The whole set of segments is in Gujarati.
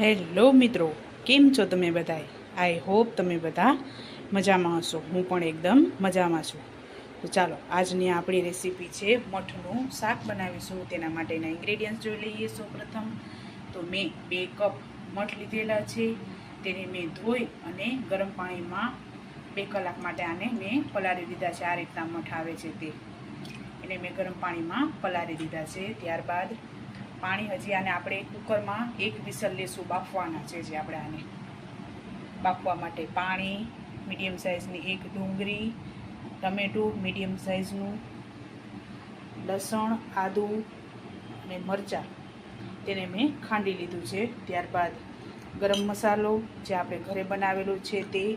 હેલો મિત્રો, કેમ છો તમે બધાએ આઈ હોપ તમે બધા મજામાં હશો. હું પણ એકદમ મજામાં છું. તો ચાલો, આજની આપણી રેસીપી છે મઠનું શાક બનાવીશું. તેના માટેના ઇન્ગ્રેડિયન્ટ્સ જોઈ લઈએ સૌપ્રથમ. તો મેં બે કપ મઠ લીધેલા છે. તેને મેં ધોઈ અને ગરમ પાણીમાં બે કલાક માટે આને મેં પલાળી દીધા છે. આ રીતના મઠ આવે છે તે. એને મેં ગરમ પાણીમાં પલાળી દીધા છે. ત્યારબાદ પાણી હજી આને આપણે કુકરમાં એક વિસલ લેશું, બાફવાના છે જે આપણે આને. બાફવા માટે પાણી, મીડિયમ સાઇઝની એક ડુંગળી, ટમેટું, મીડિયમ સાઇઝનું લસણ, આદું અને મરચાં. તેને મેં ખાંડી લીધું છે. ત્યારબાદ ગરમ મસાલો જે આપણે ઘરે બનાવેલો છે તે.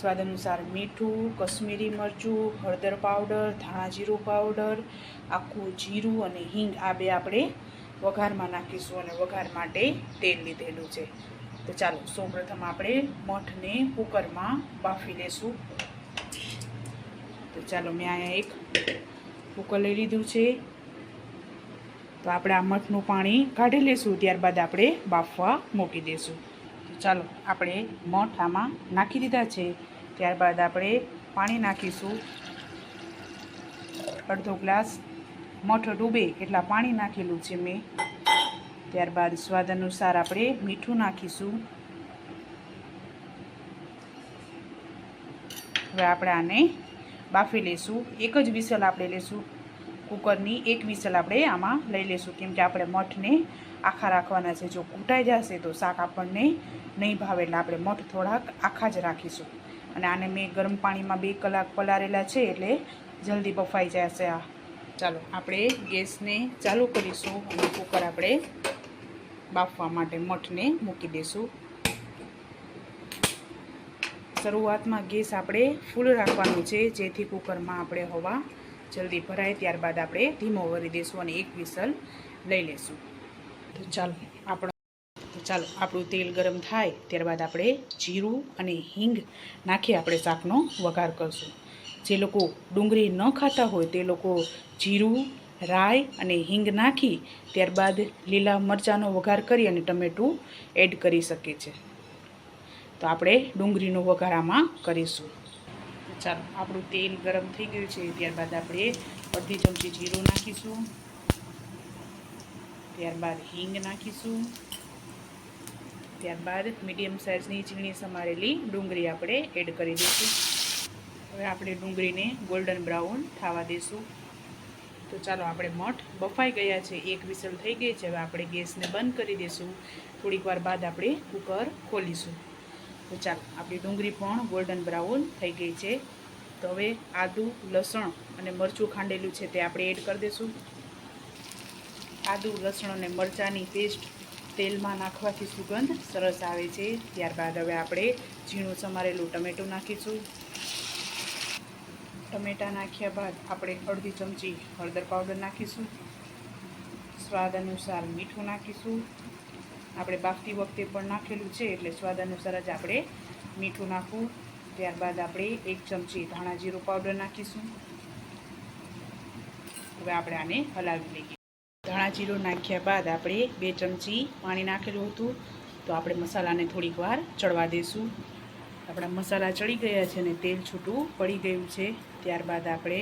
સ્વાદ અનુસાર મીઠું, કશ્મીરી મરચું, હળદર પાવડર, ધાણા જીરું પાવડર, આખું જીરું અને હિંગ આ બે આપણે વઘારમાં નાખીશું અને વઘાર માટે તેલ લીધેલું છે. તો ચાલો, સૌપ્રથમ આપણે મઠને કુકરમાં બાફી લેશું. તો ચાલો, મેં અહીંયા એક કુકર લઈ લીધું છે. તો આપણે આ મઠનું પાણી કાઢી લેશું, ત્યારબાદ આપણે બાફવા મૂકી દઈશું તો ચાલો, આપણે મઠ આમાં નાખી દીધા છે. ત્યારબાદ આપણે પાણી નાખીશું. અડધો ગ્લાસ મઠ ડૂબે એટલા પાણી નાખેલું છે મેં. ત્યારબાદ સ્વાદ અનુસાર આપણે મીઠું નાખીશું. હવે આપણે આને બાફી લઈશું એક જ વિસલ આપણે લઈશું કુકરની એક વિસલ આપણે આમાં લઈ લઈશું કેમ કે આપણે મઠને આખા રાખવાના છે. જો કૂટાઈ જશે તો શાક આપણને નહીં ભાવે એટલે આપણે મઠ થોડાક આખા જ રાખીશું. અને આને મેં ગરમ પાણીમાં બે કલાક પલાળેલા છે એટલે જલ્દી બફાઈ જશે આ. ચાલો, આપણે ગેસને ચાલુ કરીશું અને કુકર આપણે બાફવા માટે મઠને મૂકી દઈશું શરૂઆતમાં ગેસ આપણે ફૂલ રાખવાનું છે, જેથી કુકરમાં આપણે હવા જલ્દી ભરાય, ત્યારબાદ આપણે ધીમો વરી દઈશું અને એક વિસલ લઈ લઈશું તો ચાલો, આપણો ચાલો, આપણું તેલ ગરમ થાય, ત્યારબાદ આપણે જીરું અને હિંગ નાખી આપણે શાકનો વઘાર કરશું. જે લોકો ડુંગળી ન ખાતા હોય તે લોકો જીરું, રાઈ અને હિંગ નાખી ત્યારબાદ લીલા મરચાંનો વઘાર કરી અને ટમેટું એડ કરી શકે છે તો આપણે ડુંગળીનો વઘાર આમાં કરીશું. ચાલો, આપણું તેલ ગરમ થઈ ગયું છે, ત્યારબાદ આપણે અડધી ચમચી જીરું નાખીશું. ત્યારબાદ હિંગ નાખીશું. ત્યારબાદ મીડિયમ સાઇઝની ઝીણી સમારેલી ડુંગળી આપણે એડ કરી દઈશું. હવે આપણે ડુંગળીને ગોલ્ડન બ્રાઉન થવા દઈશું તો ચાલો આપણે મઠ બફાઈ ગયા છે. એક વિસલ થઈ ગઈ છે. હવે આપણે ગેસને બંધ કરી દઈશું થોડીક વાર બાદ આપણે કુકર ખોલીશું. તો ચાલો, આપણી ડુંગળી પણ ગોલ્ડન બ્રાઉન થઈ ગઈ છે. તો હવે આદું, લસણ અને મરચું ખાંડેલું છે તે આપણે એડ કરી દઈશું આદું, લસણ અને મરચાંની પેસ્ટ તેલમાં નાખવાથી સુગંધ સરસ આવે છે. ત્યારબાદ હવે આપણે ઝીણું સમારેલું ટમેટું નાખીશું. ટમેટાં નાખ્યા બાદ આપણે અડધી ચમચી હળદર પાવડર નાખીશું. સ્વાદ અનુસાર મીઠું નાખીશું. આપણે બાફતી વખતે પણ નાખેલું છે એટલે સ્વાદ અનુસાર જ આપણે મીઠું નાખવું. ત્યારબાદ આપણે એક ચમચી ધાણા જીરું પાવડર નાખીશું. હવે આપણે આને હલાવી લઈએ. ધાણા જીરું નાખ્યા બાદ આપણે બે ચમચી પાણી નાખેલું હતું. તો આપણે મસાલાને થોડીક વાર ચડવા દઈશું આપણા મસાલા ચડી ગયા છે અને તેલ છૂટું પડી ગયું છે. ત્યારબાદ આપણે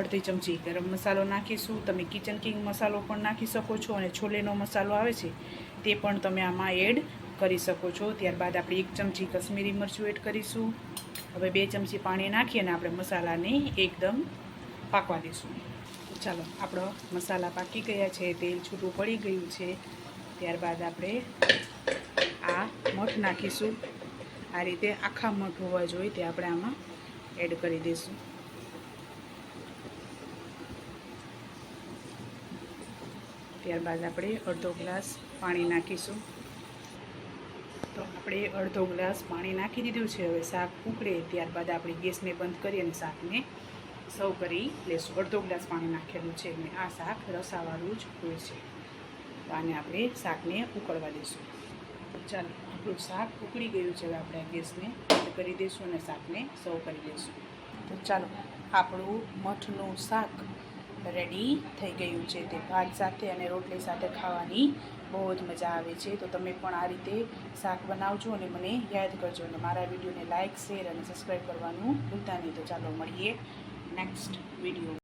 અડધી ચમચી ગરમ મસાલો નાખીશું. તમે કિચન કિંગ મસાલો પણ નાખી શકો છો અને છોલેનો મસાલો આવે છે, તે પણ તમે આમાં એડ કરી શકો છો. ત્યારબાદ આપણે એક ચમચી કશ્મીરી મરચું એડ કરીશું. હવે બે ચમચી પાણી નાખી અને આપણે મસાલાને એકદમ પાકવા દઈશું. ચાલો, આપણો મસાલા પાકી ગયા છે, તેલ છૂટું પડી ગયું છે. ત્યારબાદ આપણે આ મઠ નાખીશું. આ રીતે આખા મઠ હોવા જોઈએ, તે આપણે આમાં એડ કરી દઈશું. ત્યારબાદ આપણે અડધો ગ્લાસ પાણી નાખીશું. તો આપણે અડધો ગ્લાસ પાણી નાખી દીધું છે. હવે શાક ઉકળે, ત્યારબાદ આપણે ગેસને બંધ કરી અને શાકને સર્વ કરી લેશું. અડધો ગ્લાસ પાણી નાખેલું છે અને આ શાક રસાવાળું જ હોય છે. તો આને આપણે શાકને ઉકળવા દઈશું. ચાલો. આપણું શાક ઉકળી ગયું છે હવે આપણે ગેસને. કરી દઈશું અને શાકને સર્વ કરી દઈશું. તો ચાલો, આપણું મઠનું શાક રેડી થઈ ગયું છે તે ભાત સાથે અને રોટલી સાથે ખાવાની બહુ જ મજા આવે છે. તો તમે પણ આ રીતે શાક બનાવજો અને મને યાદ કરજો અને મારા વિડીયોને લાઇક શેર અને સબસ્ક્રાઈબ કરવાનું ભૂલતા નહીં. તો ચાલો, મળીએ નેક્સ્ટ વીડિયો